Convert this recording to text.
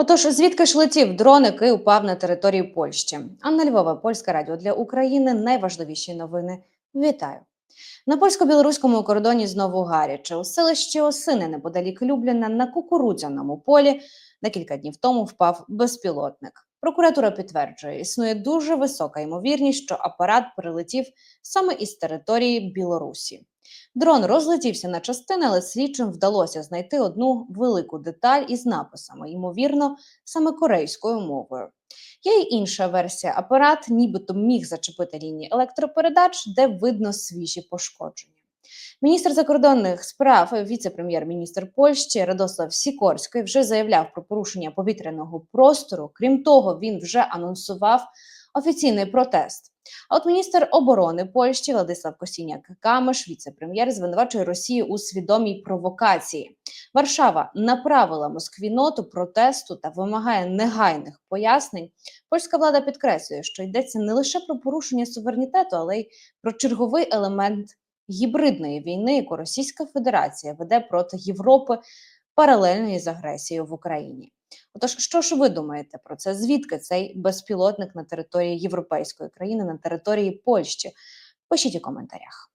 Отож, звідки ж летів дрон, який упав на території Польщі? Анна Львова, Польське радіо для України. Найважливіші новини. Вітаю. На польсько-білоруському кордоні знову гаряче. У селищі Осини неподалік Любліна на кукурудзяному полі декілька днів тому впав безпілотник. Прокуратура підтверджує, існує дуже висока ймовірність, що апарат прилетів саме із території Білорусі. Дрон розлетівся на частини, але слідчим вдалося знайти одну велику деталь із написами, ймовірно, саме корейською мовою. Є й інша версія. Апарат нібито міг зачепити лінії електропередач, де видно свіжі пошкодження. Міністр закордонних справ, віце-прем'єр-міністр Польщі Радослав Сікорський вже заявляв про порушення повітряного простору. Крім того, він вже анонсував офіційний протест. А от міністр оборони Польщі Владислав Косіняк Камиш, віце-прем'єр, звинувачує Росію у свідомій провокації. Варшава направила Москві ноту протесту та вимагає негайних пояснень. Польська влада підкреслює, що йдеться не лише про порушення суверенітету, але й про черговий елемент гібридної війни, яку Російська Федерація веде проти Європи паралельно із агресією в Україні. Отож, що ж ви думаєте про це? Звідки цей безпілотник на території європейської країни, на території Польщі? Пишіть у коментарях.